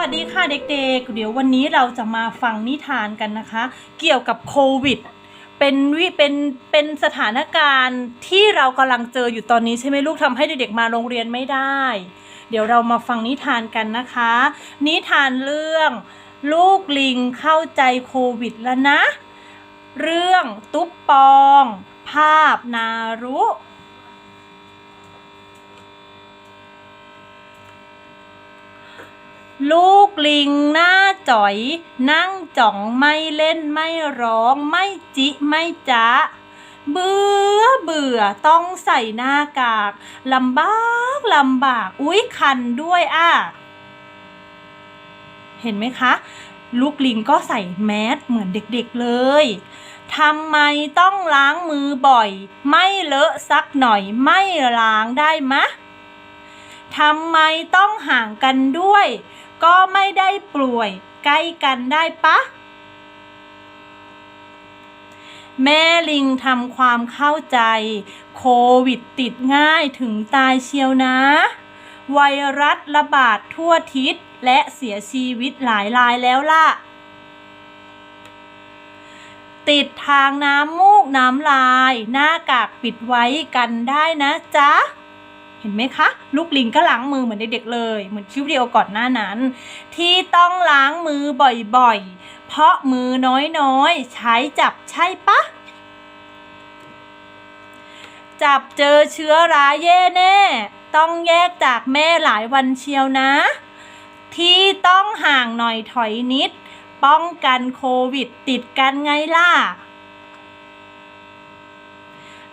วัสดีค่ะเด็กๆ เดี๋ยววันนี้เราจะมาฟังนิทานกันนะคะ เกี่ยวกับโควิด เป็นวิเป็นเป็นสถานการณ์ที่เรากำลังเจออยู่ตอนนี้ใช่ไหมลูกทำให้เด็กๆมาโรงเรียนไม่ได้ เดี๋ยวเรามาฟังนิทานกันนะคะ นิทานเรื่อง ลูกลิงเข้าใจโควิดแล้วนะ เรื่องตุ๊บปอง ภาพนารุ ลูกลิงหน้าจ๋อย นั่งจ่องไม่เล่นไม่ร้อง ไม่จิไม่จ๊ะเบื่อเบื่อต้องใส่หน้ากากลำบากลำบาก อุ๊ยคันด้วยอะ เห็นไหมคะ ลูกลิงก็ใส่แมสเหมือนเด็กๆเลยทำไมต้องล้างมือบ่อย ไม่เลอะสักหน่อยไม่ล้างได้มะทำไมต้องห่างกันด้วย ก็ไม่ได้ป่วยใกล้กันได้ปะ แม่ลิงทำความเข้าใจ โควิดติดง่ายถึงตายเชียวนะ ไวรัสระบาดทั่วทิศและเสียชีวิตหลายรายแล้วล่ะ ติดทางน้ำมูกน้ำลาย หน้ากากปิดไว้กันได้นะจ๊ะ เห็นไหมคะ ลูกลิงก็ล้างมือเหมือนเด็กๆเลย เหมือนคลิปวิดีโอก่อนหน้านั้น ที่ต้องล้างมือบ่อยๆ เพราะมือน้อยๆ ใช้จับใช่ปะจับเจอเชื้อรายแย่แน่ ต้องแยกจากแม่หลายวันเชียวนะ ที่ต้องห่างหน่อยถอยนิด ป้องกันโควิดติดกันไงล่ะ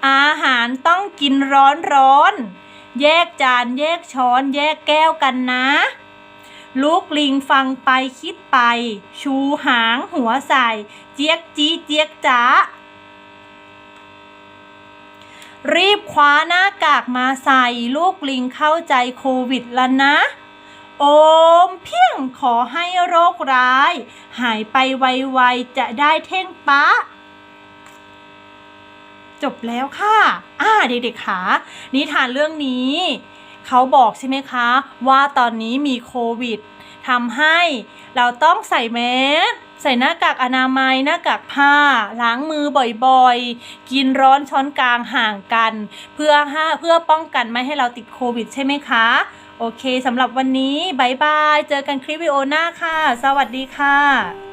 อาหารต้องกินร้อนร้อนๆ แยกจาน แยกช้อน แยกแก้วกันนะ ลูกลิงฟังไปคิดไป ชูหางหัวใส่ เจี๊ยกจี้เจี๊ยกจ้ารีบคว้าหน้ากากมาใส่ ลูกลิงเข้าใจโควิดแล้วนะ โอมเพียงขอให้โรคร้าย หายไปไวๆจะได้เท่งปะ จบแล้วค่ะอ่าเด็กๆค่ะนิทานเรื่องนี้เขาบอกใช่ไหมคะ ว่าตอนนี้มีโควิดทำให้เราต้องใส่แมสใส่หน้ากากอนามัยหน้ากากผ้า ล้างมือบ่อยๆ กินร้อนช้อนกลางห่างกัน เพื่อห้าเพื่อป้องกันไม่ให้เราติดโควิดใช่ไหมคะ โอเคสำหรับวันนี้บายบาย เจอกันคลิปวิดีโอหน้าค่ะ สวัสดีค่ะ